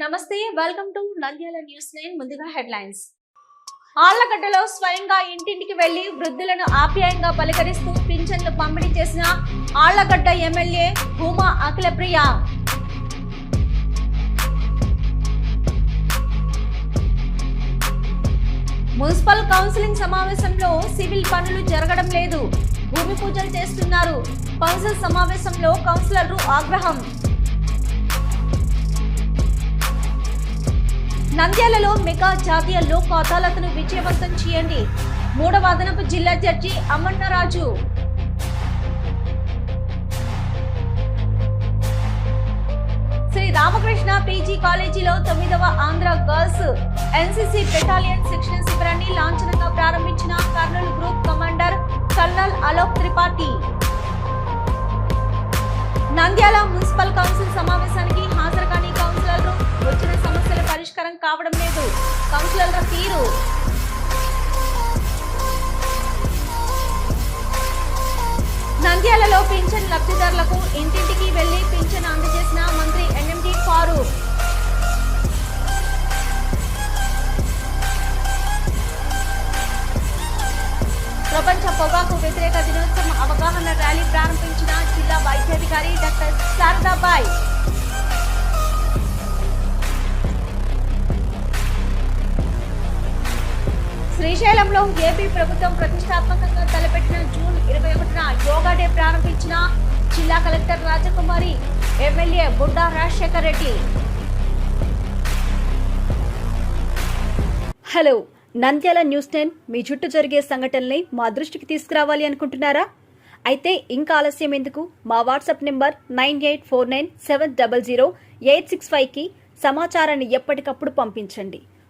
నమస్తే welcome to Nandyal news nine ముందుగా headlines. ఆళ్ళగడ్డలో స్వయంగా ఇంటింటికి వెళ్ళి వృద్ధులను ఆప్యాయంగా పలకరిస్తూ పింఛన్లు పంపిణీ చేసిన Allagadda MLA Bhuma Akhilapriya. Municipal counselling సమావేశంలో సివిల్ పనులు జరగడం లేదు. భూమి పూజలు చేస్తున్నారు. కౌన్సిల్ సమావేశంలో కౌన్సిలర్లు ఆగ్రహం. నంద్యాలలో మెగా జాతీయ లోక్ అదాలత్ను విజయవంతం చేయండి. మూడవ అదనపు జిల్లా జడ్జి అమన్నరాజు. శ్రీ రామకృష్ణ పీజీ కాలేజీలో తొమ్మిదవ ఆంధ్ర గర్ల్స్ ఎన్సీసీ బెటాలియన్ శిక్షణ శిబిరాన్ని లాంఛనంగా ప్రారంభించిన Kurnool group commander colonel Alok Tripathi. Nandyal municipal council సమావేశానికి హాజరు కాని కౌన్సిలర్లు వచ్చిన పరిష్కారం కావడం లేదు. కౌన్సిలర్ల తీరు. నంద్యాలలో పింఛన్ లబ్ధిదారులకు ఇంటింటికి వెళ్ళి పింఛన్ అందజేసిన మంత్రి ఎన్ఎండి ఫారూక్. ప్రపంచ పొగాకు వ్యతిరేక దినోత్సవం అవగాహన ర్యాలీ ప్రారంభించిన జిల్లా వైద్యాధికారి డాక్టర్ శారదాబాయి. శ్రీశైలంలో ఏపీ ప్రభుత్వం ప్రతిష్టాత్మకంగా తలపెట్టిన జూన్ ఇరవై ఒకటిన యోగా డే ప్రారంభించిన జిల్లా collector Rajakumari MLA Budda Rajasekhar Reddy. Hello Nandyal news ten మీ చుట్టూ జరిగే సంఘటనల్ని మా దృష్టికి తీసుకురావాలి అనుకుంటున్నారా? అయితే ఇంకా ఆలస్యం ఎందుకు? మా WhatsApp number nine eight four nine seven double zero eight six ఫైవ్కి సమాచారాన్ని ఎప్పటికప్పుడు పంపించండి.